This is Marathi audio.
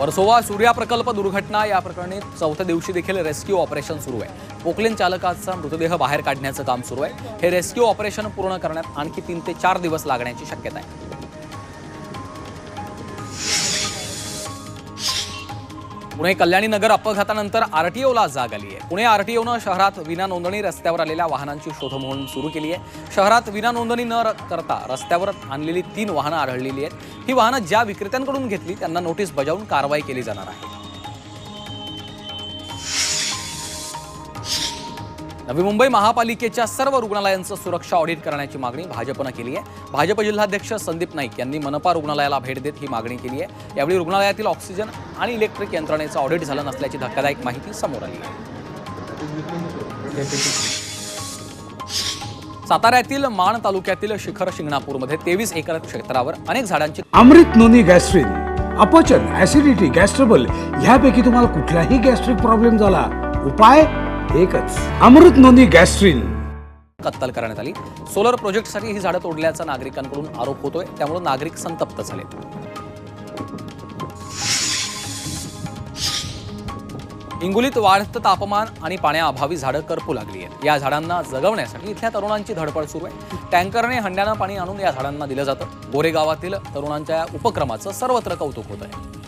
वर्सोवा सूर्या प्रकल्प दुर्घटना या प्रकरणी चौथ्या दिवशी देखील रेस्क्यू ऑपरेशन सुरू आहे. पोकलेन चालकाचा मृतदेह बाहेर काढण्याचं काम सुरू आहे. हे रेस्क्यू ऑपरेशन पूर्ण करण्यात आणखी तीन ते चार दिवस लागण्याची शक्यता आहे. पुणे कल्याणी नगर अपघातानंतर आरटीओला जाग आली आहे. पुणे आरटीओनं शहरात विना नोंदणी रस्त्यावर आलेल्या वाहनांची शोध मोहीम सुरू केली आहे. शहरात विना नोंदणी न करता रस्त्यावर आणलेली तीन वाहनं आढळलेली आहेत. ही वाहनं ज्या विक्रेत्यांकडून घेतली त्यांना नोटीस बजावून कारवाई केली जाणार आहे. नवी मुंबई महापालिकेच्या सर्व रुग्णालयांचं सुरक्षा ऑडिट करण्याची मागणी भाजपनं केली आहे. भाजप जिल्हाध्यक्ष संदीप नाईक यांनी मनपा रुग्णालयाला भेट देत ही मागणी केली आहे. यावेळी रुग्णालयातील ऑक्सिजन आणि इलेक्ट्रिक यंत्रणेचं ऑडिट झालं नसल्याची धक्कादायक माहिती समोर आली आहे. साताऱ्यातील माण तालुक्यातील शिखर शिंगणापूरमध्ये तेवीस एकर क्षेत्रावर अनेक झाडांची अमृत नोनी गॅस्ट्रिन अपचन ऍसिडिटी गॅस्ट्रबल ह्यापैकी तुम्हाला कुठलाही गॅस्ट्रिक प्रॉब्लेम झाला उपाय? एकच अमृत नोंदी गॅस्ट्रिन. कत्तल करण्यात आली. सोलर प्रोजेक्टसाठी ही झाडं तोडल्याचा नागरिकांकडून आरोप होतोय त्यामुळे नागरिक संतप्त झाले. हिंगोलीत वाढतं तापमान आणि पाण्याअभावी झाडं करपू लागली आहेत. या झाडांना जगवण्यासाठी इथल्या तरुणांची धडपड सुरू आहे. टँकरने हंड्यानं पाणी आणून या झाडांना दिलं जातं. गोरेगावातील तरुणांच्या या उपक्रमाचं सर्वत्र कौतुक होत आहे.